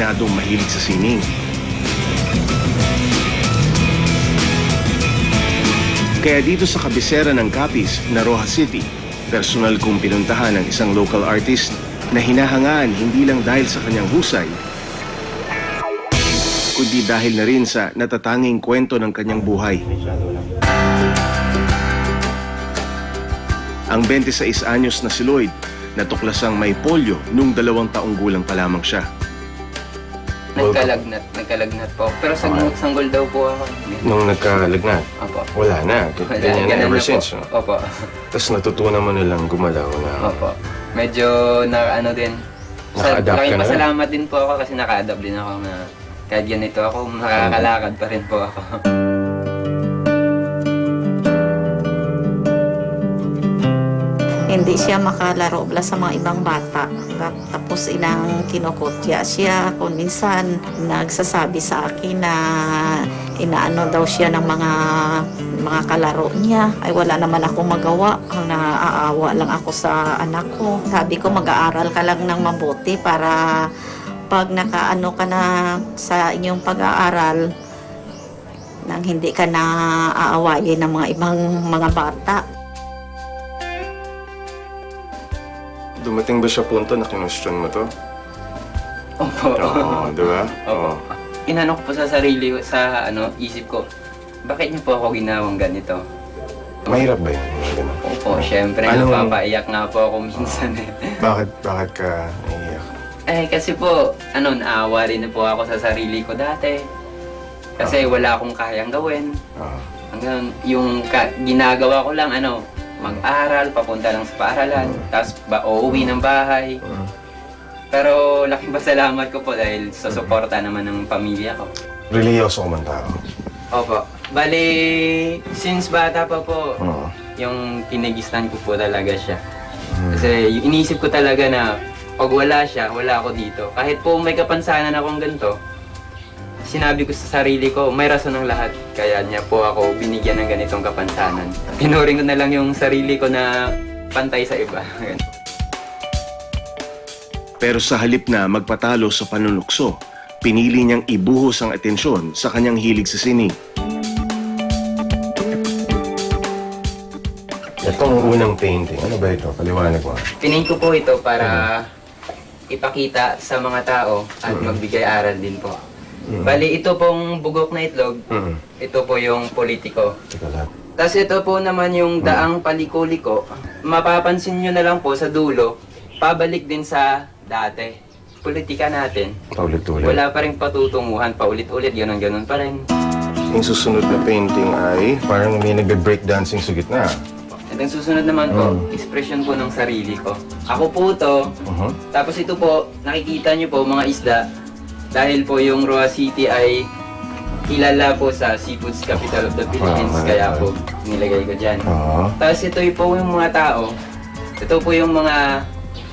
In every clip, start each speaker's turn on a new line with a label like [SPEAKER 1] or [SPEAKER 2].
[SPEAKER 1] disiplinadong mahilig sa sining. Kaya dito sa kabisera ng Capiz na Rojas City, personal kong pinuntahan ang isang local artist na hinahangaan hindi lang dahil sa kanyang husay, kundi dahil na rin sa natatanging kwento ng kanyang buhay. Ang 26 anyos na si Lloyd, natuklasang may polio nung dalawang taong gulang pa lamang siya.
[SPEAKER 2] Nagkalagnat, nagkalagnat po. Pero sanggol, sanggol daw po ako.
[SPEAKER 1] Nung nagkalagnat,
[SPEAKER 2] Opo.
[SPEAKER 1] wala na.
[SPEAKER 2] Wala,
[SPEAKER 1] Ganyan na
[SPEAKER 2] ganun
[SPEAKER 1] ever
[SPEAKER 2] na
[SPEAKER 1] since.
[SPEAKER 2] po.
[SPEAKER 1] no?
[SPEAKER 2] Opo.
[SPEAKER 1] Tapos natutunan mo nilang gumalaw na
[SPEAKER 2] Opo. Medyo na ano din. Sa,
[SPEAKER 1] Naka-adapt ka
[SPEAKER 2] laking
[SPEAKER 1] na rin.
[SPEAKER 2] pasalamat din po ako kasi naka-adapt din ako na kahit ganito ako, nakakalakad pa rin po ako.
[SPEAKER 3] Hindi siya makalaro bala sa mga ibang bata. Tapos ilang kinukutya siya. Kung minsan nagsasabi sa akin na inaano daw siya ng mga mga kalaro niya. Ay wala naman ako magawa. Ang naaawa lang ako sa anak ko. Sabi ko mag-aaral ka lang ng mabuti para pag nakaano ka na sa inyong pag-aaral nang hindi ka na aawayin ng mga ibang mga bata.
[SPEAKER 1] Dumating ba siya punto na kinwestiyon mo to?
[SPEAKER 2] Opo.
[SPEAKER 1] Oo, di ba?
[SPEAKER 2] Opo. Inano ko po sa sarili ko, sa ano, isip ko, bakit niyo po ako ginawang ganito?
[SPEAKER 1] Mahirap ba yun? Ganun?
[SPEAKER 2] Opo, syempre,
[SPEAKER 1] Anong-
[SPEAKER 2] napapaiyak nga po ako minsan eh.
[SPEAKER 1] Bakit, bakit ka naiiyak?
[SPEAKER 2] Eh, kasi po, ano, naawa rin na po ako sa sarili ko dati. Kasi wala akong kayang gawin.
[SPEAKER 1] Oo.
[SPEAKER 2] Hanggang yung ka- ginagawa ko lang, ano, mag-aral, papunta lang sa paaralan, tapos ba, uuwi ng bahay. Pero laking pasalamat ko po dahil sa suporta naman ng pamilya ko.
[SPEAKER 1] Religyoso ka man tao.
[SPEAKER 2] Opo. Bali, since bata pa po,
[SPEAKER 1] Oo.
[SPEAKER 2] yung kinigistan ko po talaga siya.
[SPEAKER 1] Mm.
[SPEAKER 2] Kasi yung inisip ko talaga na pag wala siya, wala ako dito. Kahit po may kapansanan akong ganito, sinabi ko sa sarili ko, may rason ng lahat. Kaya niya po ako binigyan ng ganitong kapansanan. Tinuring ko na lang yung sarili ko na pantay sa iba.
[SPEAKER 1] Pero sa halip na magpatalo sa panunukso, pinili niyang ibuhos ang atensyon sa kanyang hilig sa sining. Itong unang painting, ano ba ito? Paliwanag mo.
[SPEAKER 2] Pining ko po ito para ipakita sa mga tao at magbigay aral din po. Bali, ito pong bugok na itlog,
[SPEAKER 1] Mm.
[SPEAKER 2] ito po yung politiko.
[SPEAKER 1] Teka lang.
[SPEAKER 2] Tapos ito po naman yung daang paliko-liko. Mapapansin nyo na lang po sa dulo, pabalik din sa dati. Politika natin.
[SPEAKER 1] Paulit-ulit.
[SPEAKER 2] Wala pa rin patutunguhan, paulit-ulit, ganun-ganun pa rin.
[SPEAKER 1] Yung susunod na painting ay parang may nagbe-breakdancing sa gitna.
[SPEAKER 2] At ang susunod naman po,
[SPEAKER 1] Mm.
[SPEAKER 2] expression po ng sarili ko. Ako po to,
[SPEAKER 1] Uh-huh.
[SPEAKER 2] tapos ito po, nakikita nyo po mga isda, dahil po yung Roa City ay kilala po sa Seafoods Capital of the Philippines,
[SPEAKER 1] Ah,
[SPEAKER 2] kaya
[SPEAKER 1] ah.
[SPEAKER 2] po nilagay ko dyan.
[SPEAKER 1] Oo.
[SPEAKER 2] Tapos ito po yung mga tao. Ito po yung mga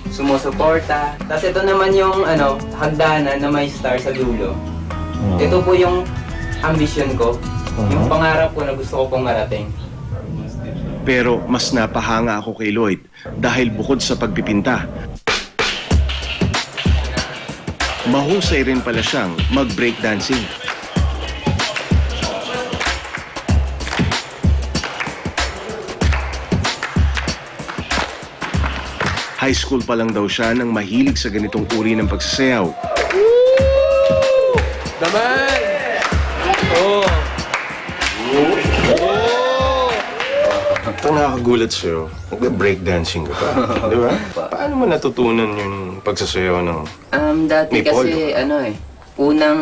[SPEAKER 2] sumusuporta. Tapos ito naman yung ano, hagdanan na may star sa dulo.
[SPEAKER 1] Mm.
[SPEAKER 2] Ito po yung ambition ko. Yung
[SPEAKER 1] Mhm.
[SPEAKER 2] pangarap ko na gusto ko pong marating.
[SPEAKER 1] Pero mas napahanga ako kay Lloyd dahil bukod sa pagpipinta, mahusay rin pala siyang mag-breakdancing. High school pa lang daw siya nang mahilig sa ganitong uri ng pagsasayaw.
[SPEAKER 4] Naman! Oo.
[SPEAKER 1] Ito nakakagulat sa'yo. Nagbe-breakdancing ka pa. Di ba? Paano mo natutunan yung pagsasayaw ng...
[SPEAKER 2] Um, dati
[SPEAKER 1] May
[SPEAKER 2] kasi ano eh, unang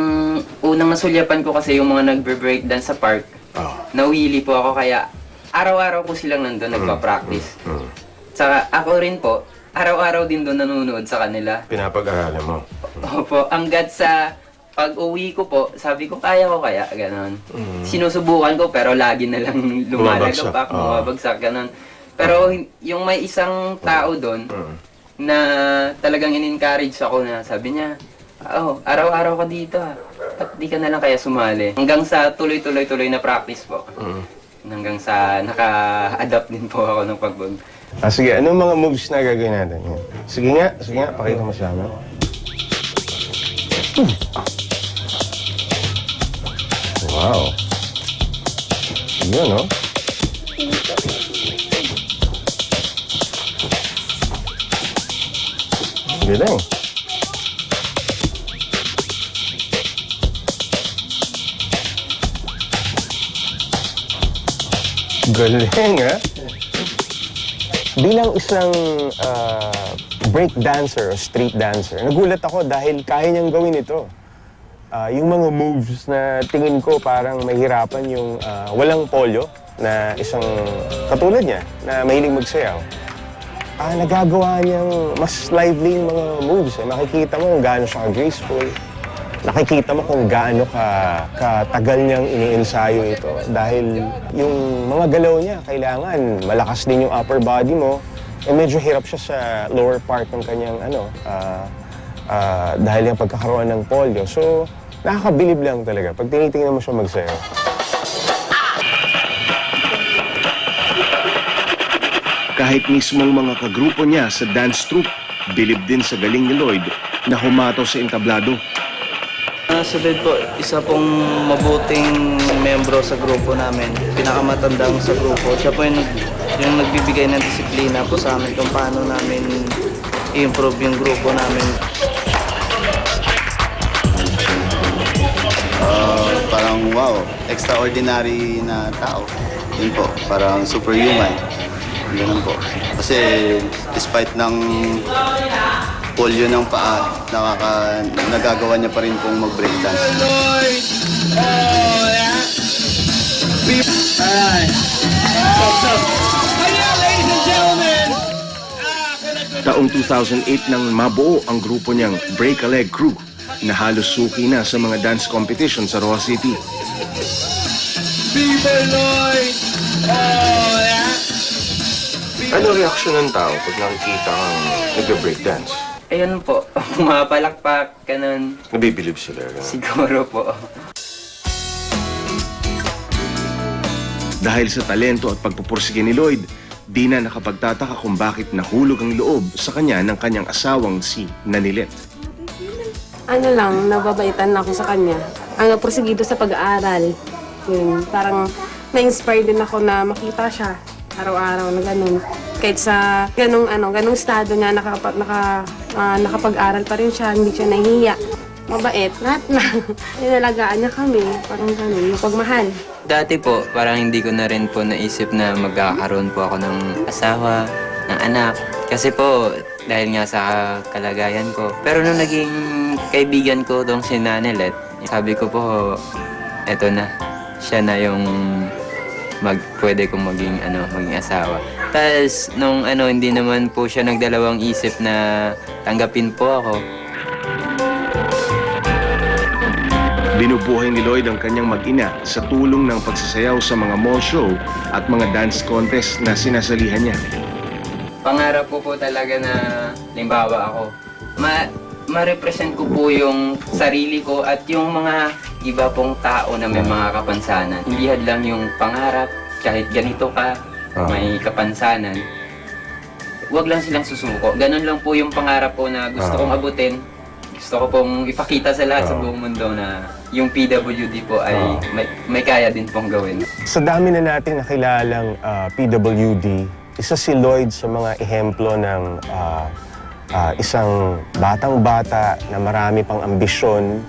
[SPEAKER 2] unang nasulyapan ko kasi yung mga nagbe-breakdance sa park.
[SPEAKER 1] Oh.
[SPEAKER 2] Nawili po ako kaya araw-araw ko silang nandun nagpa-practice.
[SPEAKER 1] Mm.
[SPEAKER 2] Saka ako rin po, araw-araw din doon nanonood sa kanila.
[SPEAKER 1] Pinapag-aralan mo.
[SPEAKER 2] Opo, hanggat sa pag-uwi ko po, sabi ko, kaya ko kaya, ganon.
[SPEAKER 1] Mm.
[SPEAKER 2] Sinusubukan ko, pero lagi na lang
[SPEAKER 1] Bumabagsak,
[SPEAKER 2] lumalagapak,
[SPEAKER 1] oo.
[SPEAKER 2] bumabagsak, ganon. Pero hin- yung may isang tao doon,
[SPEAKER 1] Mm.
[SPEAKER 2] na talagang in-encourage ako na sabi niya, oh, araw-araw ka dito ah. Ba't di ka na lang kaya sumali? Hanggang sa tuloy-tuloy-tuloy na practice po.
[SPEAKER 1] Mm.
[SPEAKER 2] Hanggang sa naka-adapt din po ako ng pagbag.
[SPEAKER 1] Ah, sige, anong mga moves na gagawin natin? Sige nga, sige nga, pakita mo sa amin.
[SPEAKER 5] Wow. Yun, no? Galing. Galing, ha? Bilang isang ah, break dancer o street dancer, nagulat ako dahil kaya niyang gawin ito. Ah, yung mga moves na tingin ko parang mahirapan yung ah, walang polio na isang katulad niya na mahilig magsayaw. Ah, nagagawa niyang mas lively yung mga moves. Eh. Makikita mo kung gaano siya ka-graceful. Nakikita mo kung gaano ka katagal niyang iniensayo ito. Dahil yung mga galaw niya, kailangan malakas din yung upper body mo. Eh, medyo hirap siya sa lower part ng kanyang ano, ah, ah, dahil yung pagkakaroon ng polio. So, nakakabilib lang talaga pag tinitingnan mo siya magsayaw. Kahit mismong mga kagrupo niya sa dance troupe, bilib din sa galing ni Lloyd na humato sa entablado.
[SPEAKER 6] Ah, si Lloyd po, isa pong mabuting membro sa grupo namin. Pinakamatandang sa grupo. Siya po yung, yung nagbibigay ng disiplina po sa amin kung paano namin i-improve yung grupo namin.
[SPEAKER 7] Ah, parang wow, extraordinary na tao. Yun po, parang superhuman. Ganun po. Kasi despite ng polio ng paa, nakaka, nagagawa niya pa rin pong mag-breakdance.
[SPEAKER 5] Taong 2008 nang mabuo ang grupo niyang Break a Leg Crew na halos suki na sa mga dance competition sa Roa City.
[SPEAKER 1] Ano reaksyon ng tao pag nakikita kang nagbe-breakdance?
[SPEAKER 2] Ayun po, pumapalakpak, ganun.
[SPEAKER 1] Nabibilib sila. ganun.
[SPEAKER 2] Siguro po.
[SPEAKER 5] Dahil sa talento at pagpupursige ni Lloyd, di na nakapagtataka kung bakit nahulog ang loob sa kanya ng kanyang asawang si Nanilet.
[SPEAKER 8] Ano lang, nababaitan ako sa kanya. Ang prosegido sa pag-aaral. Yun, parang na-inspire din ako na makita siya araw-araw na ganun. Kahit sa ganung ano, ganung estado niya nakapag, naka, ah, nakapag-aral pa rin siya, hindi siya nahihiya. Mabait, lahat na. Inalagaan niya kami, parang ganun, yung pagmahal.
[SPEAKER 2] Dati po, parang hindi ko na rin po naisip na magkakaroon po ako ng asawa, ng anak. Kasi po, dahil nga sa kalagayan ko. Pero nung naging kaibigan ko dong si Nanelet, sabi ko po, eto na, siya na yung mag, pwede kong maging, ano, maging asawa. Tapos, nung ano, hindi naman po siya nagdalawang isip na tanggapin po ako.
[SPEAKER 5] Binubuhay ni Lloyd ang kanyang mag-ina sa tulong ng pagsasayaw sa mga mall show at mga dance contest na sinasalihan niya.
[SPEAKER 2] Pangarap ko po talaga na, limbawa ako, ma ma-represent ko po yung sarili ko at yung mga iba pong tao na may mga kapansanan. Hindi hadlang yung pangarap, kahit ganito ka, may kapansanan. Huwag lang silang susuko. Ganun lang po yung pangarap ko na gusto kong abutin. Gusto ko pong ipakita sa lahat sa buong mundo na yung PWD po ay may, may kaya din pong gawin.
[SPEAKER 5] Sa dami na nating nakilalang ah, PWD, isa si Lloyd sa mga ehemplo ng ah, ah, isang batang-bata na marami pang ambisyon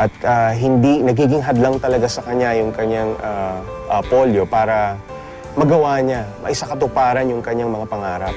[SPEAKER 5] at ah, hindi nagiging hadlang talaga sa kanya yung kanyang ah, ah, polio para magawa niya, maisakatuparan yung kanyang mga pangarap.